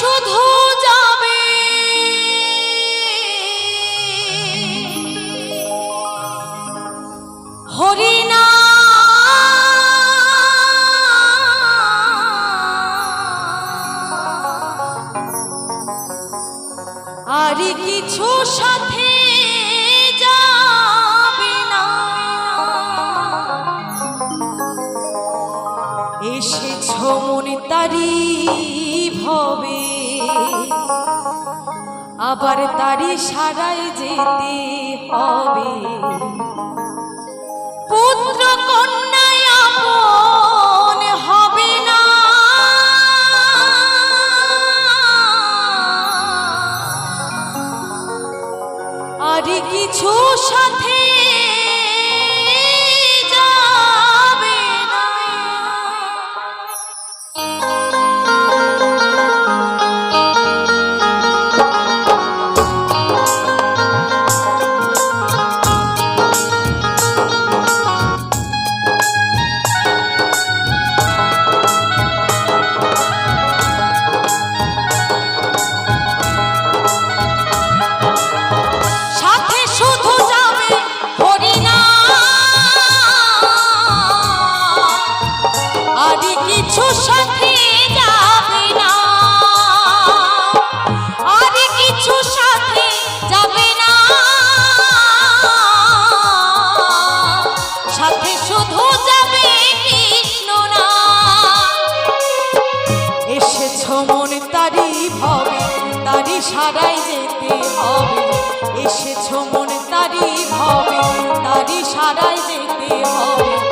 শুধু যাবে। হরিনা। আর কিছু সাথে আবার তারি সারাই যেতে হবে। পুত্র কিছু সাথে এসেছ মন তারি ভবে, তারি সারাই যেতে হবে। এসেছ মন তারি ভবে, তারি সারাই যেতে হবে।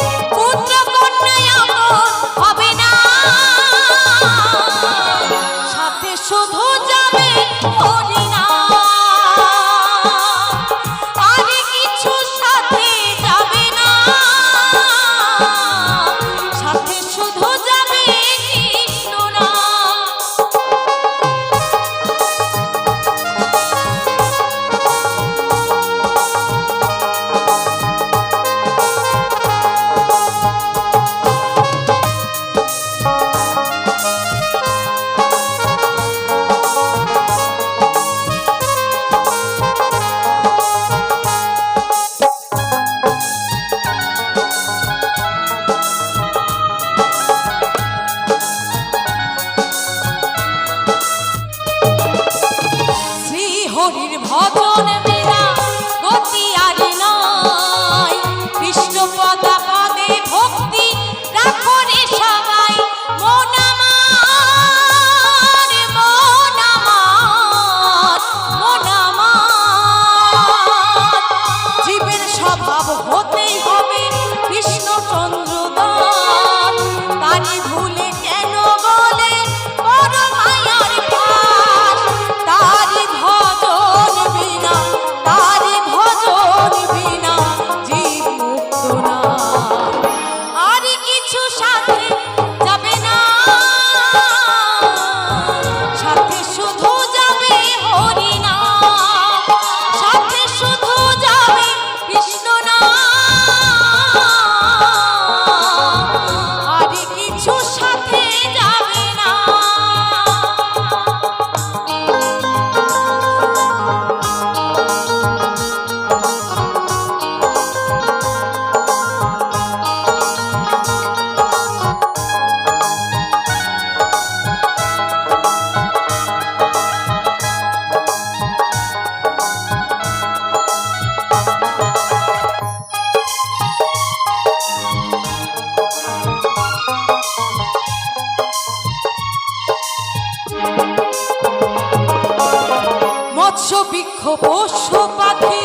বস্য পাখি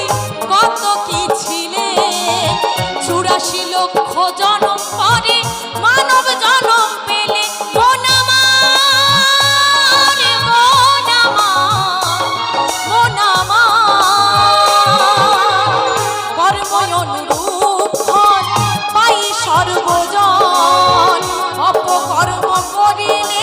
কত কি ছিলে? চুরাশি লক্ষ জনম পরে মানব জনম পেলে মন সর্বজন, অপকর্ম করিলে